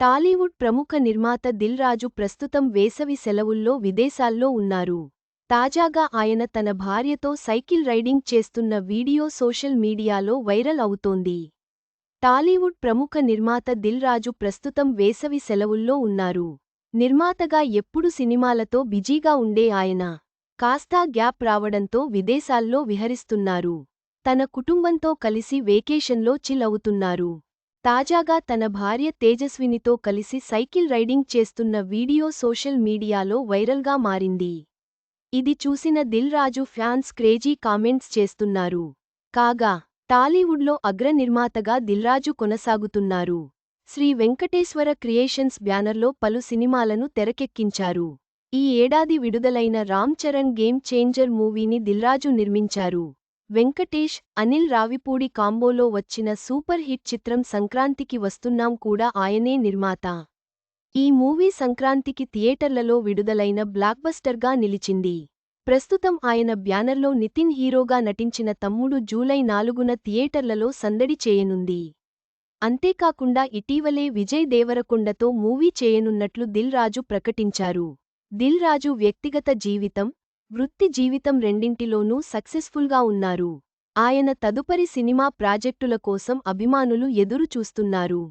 టాలీవుడ్ ప్రముఖ నిర్మాత దిల్ రాజు ప్రస్తుతం వేసవి సెలవుల్లో విదేశాల్లో ఉన్నారు. తాజాగా ఆయన తన భార్యతో సైకిల్ రైడింగ్ చేస్తున్న వీడియో సోషల్ మీడియాలో వైరల్ అవుతోంది. టాలీవుడ్ ప్రముఖ నిర్మాత దిల్ రాజు ప్రస్తుతం వేసవి సెలవుల్లో ఉన్నారు. నిర్మాతగా ఎప్పుడు సినిమాలతో బిజీగా ఉండే ఆయన కాస్తా గ్యాప్ రావడంతో విదేశాల్లో విహరిస్తున్నారు. తన కుటుంబంతో కలిసి వేకేషన్లో చిల్ అవుతున్నారు. తాజాగా తన భార్య తేజస్వినితో కలిసి సైకిల్ రైడింగ్ చేస్తున్న వీడియో సోషల్ మీడియాలో వైరల్గా మారింది. ఇది చూసిన Dil Raju fans crazy comments చేస్తున్నారు. కాగా టాలీవుడ్లో అగ్ర నిర్మాతగా దిల్రాజు కొనసాగుతున్నారు. శ్రీ వెంకటేశ్వర క్రియేషన్స్ బ్యానర్లో పలు సినిమాలను తెరకెక్కించారు. ఈ ఏడాది విడుదలైన రామ్ చరణ్ గేమ్ చేంజర్ మూవీని దిల్రాజు నిర్మించారు. వెంకటేష్ అనిల్ రావిపూడి కాంబోలో వచ్చిన సూపర్ హిట్ చిత్రం సంక్రాంతికి వస్తున్నాం కూడా ఆయనే నిర్మాత. ఈ మూవీ సంక్రాంతికి థియేటర్లలో విడుదలైన బ్లాక్బస్టర్గా నిలిచింది. ప్రస్తుతం ఆయన బ్యానర్లో నితిన్ హీరోగా నటించిన తమ్ముడు జూలై నాలుగున థియేటర్లలో సందడి చేయనుంది. అంతేకాకుండా ఇటీవలే విజయ్ దేవరకొండతో మూవీ చేయనున్నట్లు దిల్ రాజు ప్రకటించారు. దిల్ రాజు వ్యక్తిగత జీవితం వృత్తి జీవితం రెండింటిలోనూ సక్సెస్ఫుల్గా ఉన్నారు. ఆయన తదుపరి సినిమా ప్రాజెక్టుల కోసం అభిమానులు ఎదురు చూస్తున్నారు